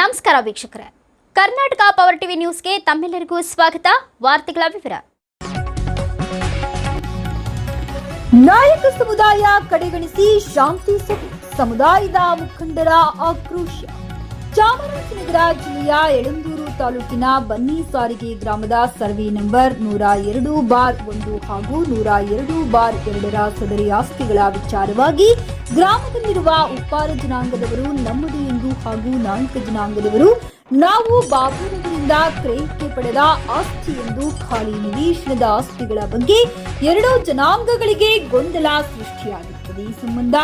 ನಮಸ್ಕಾರ ವೀಕ್ಷಕರೇ. Karnataka power TV ನ್ಯೂಸ್ಗೆ ತಮ್ಮೆಲ್ಲರಿಗೂ ಸ್ವಾಗತ. ವಾರ್ತೆಗಳ ವಿವರ. ನಾಯಕ ಸಮುದಾಯ ಕಡೆಗಣಿಸಿ ಶಾಂತಿ ಸಭೆ. ಸಮುದಾಯದ ಮುಖಂಡರ ಆಕ್ರೋಶ. ಚಾಮರಾಜನಗರ ಜಿಲ್ಲೆಯ ಯಳಂದೂರು ತಾಲೂಕಿನ ಬನ್ನಿ ಸಾರಿಗೆ ಗ್ರಾಮದ ಸರ್ವೆ ನಂಬರ್ ನೂರ ಎರಡು ಬಾರ್ ಒಂದು ಹಾಗೂ ನೂರ ಎರಡು ಬಾರ್ ಎರಡರ ಸದರಿ ಆಸ್ತಿಗಳ ವಿಚಾರವಾಗಿ ಗ್ರಾಮದಲ್ಲಿರುವ ಉಪ್ಪಾರ ಜನಾಂಗದವರು ನಮ್ಮದು ಹಾಗೂ ನಾಲ್ಕು ಜನಾಂಗದವರು ನಾವು ಬಾಬುನಗರಿಂದ ಕ್ರಯಕ್ಕೆ ಪಡೆದ ಆಸ್ತಿ ಎಂದು ಖಾಲಿ ನಿವೇಶನದ ಆಸ್ತಿಗಳ ಬಗ್ಗೆ ಎರಡೂ ಜನಾಂಗಗಳಿಗೆ ಗೊಂದಲ ಸೃಷ್ಟಿಯಾಗುತ್ತದೆ. ಈ ಸಂಬಂಧ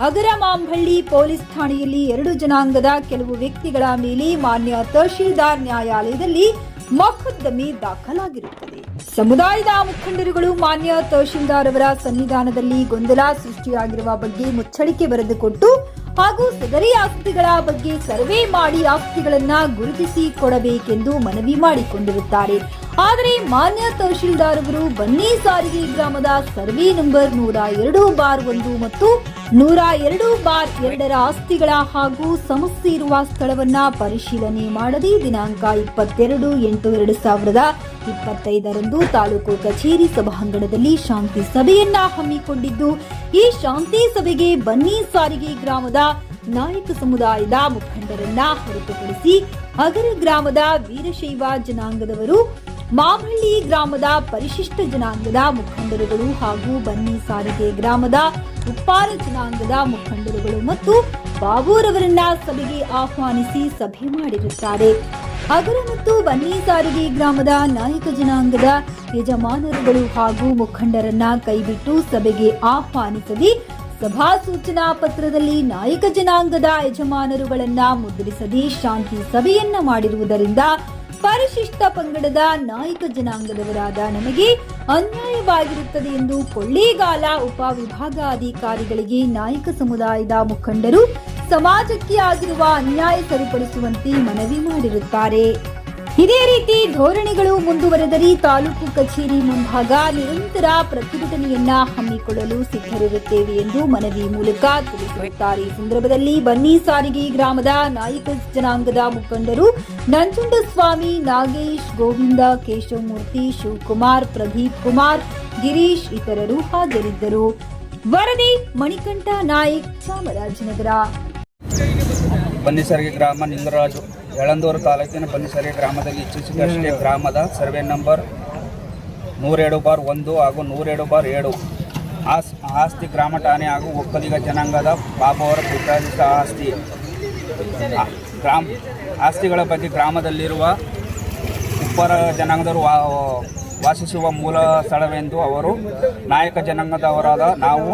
ಅಗರ ಮಾಂಬಳ್ಳಿ ಪೊಲೀಸ್ ಠಾಣೆಯಲ್ಲಿ ಎರಡು ಜನಾಂಗದ ಕೆಲವು ವ್ಯಕ್ತಿಗಳ ಮೇಲೆ ಮಾನ್ಯ ತಹಶೀಲ್ದಾರ್ ನ್ಯಾಯಾಲಯದಲ್ಲಿ ಮೊಕದ್ದಮೆ ದಾಖಲಾಗಿರುತ್ತದೆ. ಸಮುದಾಯದ ಮುಖಂಡರುಗಳು ಮಾನ್ಯ ತಹಶೀಲ್ದಾರ್ ಅವರ ಸನ್ನಿಧಾನದಲ್ಲಿ ಗೊಂದಲ ಸೃಷ್ಟಿಯಾಗಿರುವ ಬಗ್ಗೆ ಮುಚ್ಚಳಿಕೆ ಬರೆದುಕೊಟ್ಟು ಹಾಗೂ ಸದರಿ ಆಸ್ತಿಗಳ ಬಗ್ಗೆ ಸರ್ವೆ ಮಾಡಿ ಆಸ್ತಿಗಳನ್ನ ಗುರುತಿಸಿ ಕೊಡಬೇಕೆಂದು ಮನವಿ ಮಾಡಿಕೊಂಡಿರುತ್ತಾರೆ. ಆದರೆ ಮಾನ್ಯ ತಹಶೀಲ್ದಾರ್ ಅವರು ಬನ್ನಿ ಸಾರಿಗೆ ಗ್ರಾಮದ ಸರ್ವೆ ನಂಬರ್ ನೂರ ಎರಡು ಬಾರ್ ಒಂದು ಮತ್ತು ನೂರ ಎರಡು ಬಾರ್ ಎರಡರ ಆಸ್ತಿಗಳ ಹಾಗೂ ಸಮಸ್ಯೆ ಇರುವ ಸ್ಥಳವನ್ನ ಪರಿಶೀಲನೆ ಮಾಡದೆ ದಿನಾಂಕ ಇಪ್ಪತ್ತೆರಡು ಎಂಟು ಎರಡು ಸಾವಿರದ ಇಪ್ಪತ್ತೈದರಂದು ತಾಲೂಕು ಕಚೇರಿ ಸಭಾಂಗಣದಲ್ಲಿ ಶಾಂತಿ ಸಭೆಯನ್ನ ಹಮ್ಮಿಕೊಂಡಿದ್ದು, ಈ ಶಾಂತಿ ಸಭೆಗೆ ಬನ್ನಿ ಸಾರಿಗೆ ಗ್ರಾಮದ ನಾಯಕ ಸಮುದಾಯದ ಮುಖಂಡರನ್ನ ಹೊರತುಪಡಿಸಿ ಅಗರ ಗ್ರಾಮದ ವೀರಶೈವ ಜನಾಂಗದವರು ಮಾಮಳ್ಳಿ ಗ್ರಾಮದ ಪರಿಶಿಷ್ಟ ಜನಾಂಗದ ಮುಖಂಡರುಗಳು ಹಾಗೂ ಬನ್ನಿ ಸಾರಿಗೆ ಗ್ರಾಮದ ಉಪ್ಪಾರ ಜನಾಂಗದ ಮುಖಂಡರುಗಳು ಮತ್ತು ಬಾಬೂರವರನ್ನ ಸಭೆಗೆ ಆಹ್ವಾನಿಸಿ ಸಭೆ ಮಾಡಿರುತ್ತಾರೆ. ಅಗರ ಮತ್ತು ಬನ್ನಿ ಸಾರಿಗೆ ಗ್ರಾಮದ ನಾಯಕ ಜನಾಂಗದ ಯಜಮಾನರುಗಳು ಹಾಗೂ ಮುಖಂಡರನ್ನ ಕೈಬಿಟ್ಟು ಸಭೆಗೆ ಆಹ್ವಾನಿಸದೆ ಸಭಾ ಸೂಚನಾ ಪತ್ರದಲ್ಲಿ ನಾಯಕ ಜನಾಂಗದ ಯಜಮಾನರುಗಳನ್ನ ಮುದ್ರಿಸದೆ ಶಾಂತಿ ಸಭೆಯನ್ನ ಮಾಡಿರುವುದರಿಂದ ಪರಿಶಿಷ್ಟ ಪಂಗಡದ ನಾಯಕ ಜನಾಂಗದವರಾದ ನಮಗೆ ಅನ್ಯಾಯವಾಗಿರುತ್ತದೆ ಎಂದು ಕೊಳ್ಳೇಗಾಲ ಉಪವಿಭಾಗಾಧಿಕಾರಿಗಳಿಗೆ ನಾಯಕ ಸಮುದಾಯದ ಮುಖಂಡರು ಸಮಾಜಕ್ಕೆ ಆಗಿರುವ ಅನ್ಯಾಯ ಸರಿಪಡಿಸುವಂತೆ ಮನವಿ ಮಾಡಿರುತ್ತಾರೆ. ಇದೇ ರೀತಿ ಧೋರಣೆಗಳು ಮುಂದುವರೆದರೆ ತಾಲೂಕು ಕಚೇರಿ ಮುಂಭಾಗ ನಿರಂತರ ಪ್ರತಿಭಟನೆಯನ್ನ ಹಮ್ಮಿಕೊಳ್ಳಲು ಸಿದ್ಧರಿರುತ್ತೇವೆ ಎಂದು ಮನವಿ ಮೂಲಕ ತಿಳಿಸಿರುತ್ತಾರೆ. ಈ ಸಂದರ್ಭದಲ್ಲಿ ಬನ್ನಿ ಸಾರಿಗೆ ಗ್ರಾಮದ ನಾಯಕ ಜನಾಂಗದ ಮುಖಂಡರು ನಂಜುಂಡಸ್ವಾಮಿ, ನಾಗೇಶ್, ಗೋವಿಂದ, ಕೇಶವಮೂರ್ತಿ, ಶಿವಕುಮಾರ್, ಪ್ರದೀಪ್ ಕುಮಾರ್, ಗಿರೀಶ್ ಇತರರು ಹಾಜರಿದ್ದರು. ವರದಿ ಮಣಿಕಂಠ ನಾಯಕ್ ಚಾಮರಾಜನಗರ. ಬನ್ನಿಸರಿಗೆ ಗ್ರಾಮ ನಿಂಗರಾಜು ಯಳಂದೂರು ತಾಲೂಕಿನ ಬನ್ನಿಸರಿ ಗ್ರಾಮದಲ್ಲಿ ಇತ್ತೀಚೆಗಷ್ಟೇ ಗ್ರಾಮದ ಸರ್ವೆ ನಂಬರ್ ನೂರೇಳು ಬಾರ್ ಒಂದು ಹಾಗೂ ನೂರೇಳು ಬಾರ್ ಏಳು. ಆಸ್, ಆಸ್ತಿ ಗ್ರಾಮ ಠಾಣೆ ಹಾಗೂ ಒಕ್ಕಲಿಗ ಜನಾಂಗದ ಬಾಬು ಅವರ ಆಸ್ತಿ. ಗ್ರಾಮ, ಆಸ್ತಿಗಳ ಬಗ್ಗೆ ಗ್ರಾಮದಲ್ಲಿರುವ ಉಪ್ಪರ ಜನಾಂಗದವರು ವಾಸಿಸುವ ಮೂಲ ಸ್ಥಳವೆಂದು ಅವರು ನಾಯಕ ಜನಾಂಗದವರಾದ ನಾವು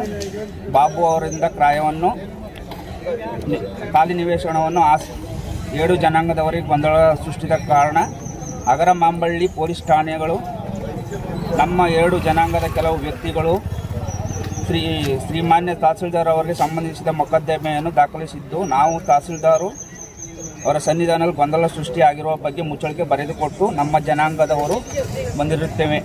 ಬಾಬು ಅವರಿಂದ ಕ್ರಾಯವನ್ನು ಖಾಲಿ ನಿವೇಶನವನ್ನು ಆಸ್ ಏಳು ಜನಾಂಗದವರಿಗೆ ಗೊಂದಲ ಸೃಷ್ಟಿದ ಕಾರಣ ಅಗರ ಮಾಂಬಳ್ಳಿ ಪೊಲೀಸ್ ಠಾಣೆಗಳು, ನಮ್ಮ ಎರಡು ಜನಾಂಗದ ಕೆಲವು ವ್ಯಕ್ತಿಗಳು, ಶ್ರೀ, ಶ್ರೀಮಾನ್ಯ ತಹಸೀಲ್ದಾರ್ ಅವರಿಗೆ ಸಂಬಂಧಿಸಿದ ಮೊಕದ್ದಮೆಯನ್ನು ದಾಖಲಿಸಿದ್ದು, ನಾವು ತಹಸೀಲ್ದಾರು ಅವರ ಸನ್ನಿಧಾನದಲ್ಲಿ ಗೊಂದಲ ಸೃಷ್ಟಿಯಾಗಿರುವ ಬಗ್ಗೆ ಮುಚ್ಚಳಿಕೆ ಬರೆದುಕೊಟ್ಟು ನಮ್ಮ ಜನಾಂಗದವರು ಬಂದಿರುತ್ತೇವೆ.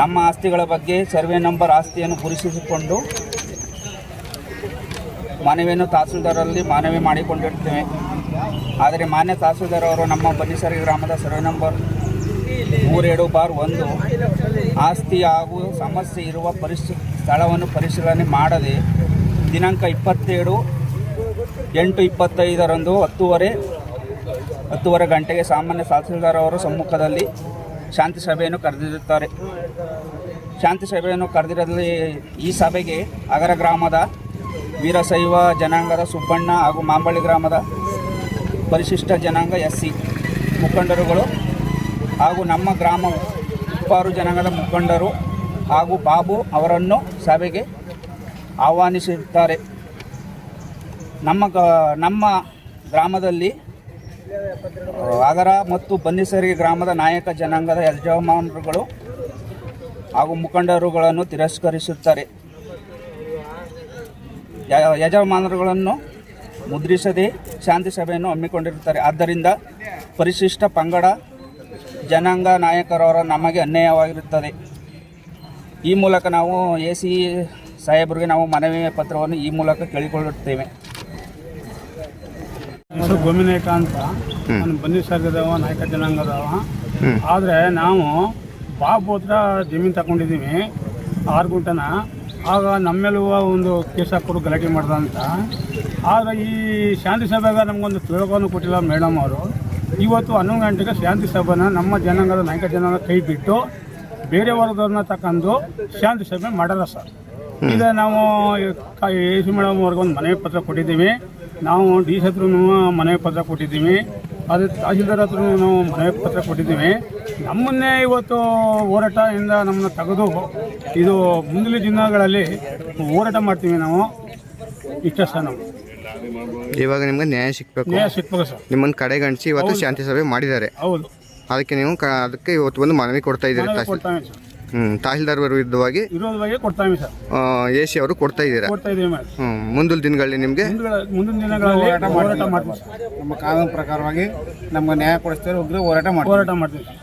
ನಮ್ಮ ಆಸ್ತಿಗಳ ಬಗ್ಗೆ ಸರ್ವೆ ನಂಬರ್ ಆಸ್ತಿಯನ್ನು ಗುರುತಿಸಿಕೊಂಡು ಮನವಿಯನ್ನು ತಹಸೀಲ್ದಾರಲ್ಲಿ ಮನವಿ ಮಾಡಿಕೊಂಡಿರ್ತೇವೆ. ಆದರೆ ಮಾನ್ಯ ತಹಸೀಲ್ದಾರ್ ಅವರು ನಮ್ಮ ಬನ್ನಿಸರಿ ಗ್ರಾಮದ ಸರ್ವೆ ನಂಬರ್ ಮೂರೆರಡು ಬಾರ್ ಒಂದು. ಆಸ್ತಿ ಹಾಗೂ ಸಮಸ್ಯೆ ಇರುವ ಪರಿಶ್, ಸ್ಥಳವನ್ನು ಪರಿಶೀಲನೆ ಮಾಡದೆ ದಿನಾಂಕ ಇಪ್ಪತ್ತೇಳು, ಎಂಟು ಇಪ್ಪತ್ತೈದರಂದು ಹತ್ತುವರೆ ಹತ್ತುವರೆ ಗಂಟೆಗೆ ಸಾಮಾನ್ಯ ತಹಸೀಲ್ದಾರ್ ಅವರು ಸಮ್ಮುಖದಲ್ಲಿ ಶಾಂತಿ ಸಭೆಯನ್ನು ಕರೆದಿರುತ್ತಾರೆ. ಶಾಂತಿ ಸಭೆಯನ್ನು ಕರೆದಿರಲಿ ಈ ಸಭೆಗೆ ಅಗರ ಗ್ರಾಮದ ವೀರಶೈವ ಜನಾಂಗದ ಸುಬ್ಬಣ್ಣ ಹಾಗೂ ಮಾಂಬಳ್ಳಿ ಗ್ರಾಮದ ಪರಿಶಿಷ್ಟ ಜನಾಂಗ ಎಸ್ ಸಿ ಮುಖಂಡರುಗಳು ಹಾಗೂ ನಮ್ಮ ಗ್ರಾಮ ಉಪ್ಪಾರು ಜನಾಂಗದ ಮುಖಂಡರು ಹಾಗೂ ಬಾಬು ಅವರನ್ನು ಸಭೆಗೆ ಆಹ್ವಾನಿಸುತ್ತಾರೆ ನಮ್ಮ ಗ, ನಮ್ಮ ಗ್ರಾಮದಲ್ಲಿ ಅಗರ ಮತ್ತು ಬನ್ನಿಸರಿ ಗ್ರಾಮದ ನಾಯಕ ಜನಾಂಗದ ಯಜಮಾನರುಗಳು ಹಾಗೂ ಮುಖಂಡರುಗಳನ್ನು ತಿರಸ್ಕರಿಸುತ್ತಾರೆ. ಯಜಮಾನರುಗಳನ್ನು ಮುದ್ರಿಸದೆ ಶಾಂತಿ ಸಭೆಯನ್ನು ಹಮ್ಮಿಕೊಂಡಿರುತ್ತಾರೆ. ಆದ್ದರಿಂದ ಪರಿಶಿಷ್ಟ ಪಂಗಡ ಜನಾಂಗ ನಾಯಕರವರ ನಮಗೆ ಅನ್ಯಾಯವಾಗಿರುತ್ತದೆ. ಈ ಮೂಲಕ ನಾವು ಎ ಸಿ ಸಾಹೇಬರಿಗೆ ನಾವು ಮನವಿ ಪತ್ರವನ್ನು ಈ ಮೂಲಕ ಕೇಳಿಕೊಳ್ಳುತ್ತೇವೆ. ಹೆಸರು ಗೋಮಿನಾಯಕ ಅಂತ. ನಾನು ಬನ್ನಿ ಸರ್ಗದವ ನಾಯಕ ಜನಾಂಗದವ. ಆದರೆ ನಾವು ಬಾಬು ಹತ್ರ ಜಮೀನು ತಗೊಂಡಿದ್ದೀವಿ. ಆರು ಗುಂಟನ. ಆಗ ನಮ್ಮೆಲ್ಲುವ ಒಂದು ಕೇಸ್ ಹಾಕೋರು ಗಲಾಟೆ ಮಾಡಿದಂತ. ಆದರೆ ಆಗ ಈ ಶಾಂತಿ ಸಭೆಗೆ ನಮಗೊಂದು ತಿಳುವನ್ನು ಕೊಟ್ಟಿಲ್ಲ ಮೇಡಮ್ ಅವರು. ಇವತ್ತು ಹನ್ನೊಂದು ಗಂಟೆಗೆ ಶಾಂತಿ ಸಭೆನ ನಮ್ಮ ಜನಾಂಗದ ನಾಯಕ ಜನಾಂಗ ಕೈ ಬಿಟ್ಟು ಬೇರೆ ವರ್ಗದವ್ರನ್ನ ತಗೊಂಡು ಶಾಂತಿ ಸಭೆ ಮಾಡಲ್ಲ ಸರ್. ಈಗ ನಾವು ಎ ಸಿ ಮೇಡಮ್ ಅವ್ರಿಗೆ ಒಂದು ಮನವಿ ಪತ್ರ ಕೊಟ್ಟಿದ್ದೀವಿ. ನಾವು ಡಿ ಸಿ ಹತ್ರ ಮನವಿ ಪತ್ರ ಕೊಟ್ಟಿದ್ದೀವಿ. ಅದೇ ತಹಸೀಲ್ದಾರ್ ಹತ್ರ ನಾವು ಮನವಿ ಪತ್ರ ಕೊಟ್ಟಿದ್ದೀವಿ. ನಮ್ಮನ್ನೇ ಇವತ್ತು ಹೋರಾಟದಿಂದ ನಮ್ಮನ್ನು ತೆಗೆದು ಇದು ಮುಂದಿನ ದಿನಗಳಲ್ಲಿ ಹೋರಾಟ ಮಾಡ್ತೀವಿ ನಾವು. ಇಷ್ಟ ಸರ್ ನಾವು ಇವಾಗ ನಿಮ್ಗೆ ನ್ಯಾಯ ಸಿಕ್ಬೇಕು ನ್ಯಾಯ ಸಿಕ್ಬೇಕು ಸರ್. ನಿಮ್ಮನ್ನು ಕಡೆಗಣಿಸಿ ಇವತ್ತು ಶಾಂತಿ ಸಭೆ ಮಾಡಿದ್ದಾರೆ. ಹೌದು. ಅದಕ್ಕೆ ನೀವು ಕ ಅದಕ್ಕೆ ಇವತ್ತು ಒಂದು ಮನವಿ ಕೊಡ್ತಾ ಇದ್ದೀರಿ ಹ್ಮ್ ತಹಸೀಲ್ ಕೊಡ್ತಾವೆ ಸರ್. ಹ್ಞೂ ತಹಸೀಲ್ದಾರ್ ವಿರುದ್ಧವಾಗಿ ಇರೋದ್ರ ಬಗ್ಗೆ ಕೊಡ್ತಾವೆ ಸರ್. ಎ ಸಿ ಅವರು ಕೊಡ್ತಾ ಇದ್ದೀರಾ? ಕೊಡ್ತಾ ಇದ್ದೀವಿ ಮೇಡಮ್ ಹ್ಞೂ ಮುಂದಿನ ದಿನಗಳಲ್ಲಿ ನಿಮಗೆ ಮುಂದಿನ ಮುಂದಿನ ದಿನಗಳಲ್ಲಿ ಹೋರಾಟ ಮಾಡ್ತೀವಿ ಸರ್. ನಮ್ಮ ಕಾನೂನು ಪ್ರಕಾರವಾಗಿ ನಮ್ಗೆ ನ್ಯಾಯ ಕೊಡಿಸ್ತಾರೆ ಹೋರಾಟ ಮಾಡಿ ಹೋರಾಟ ಮಾಡ್ತೀವಿ ಸರ್.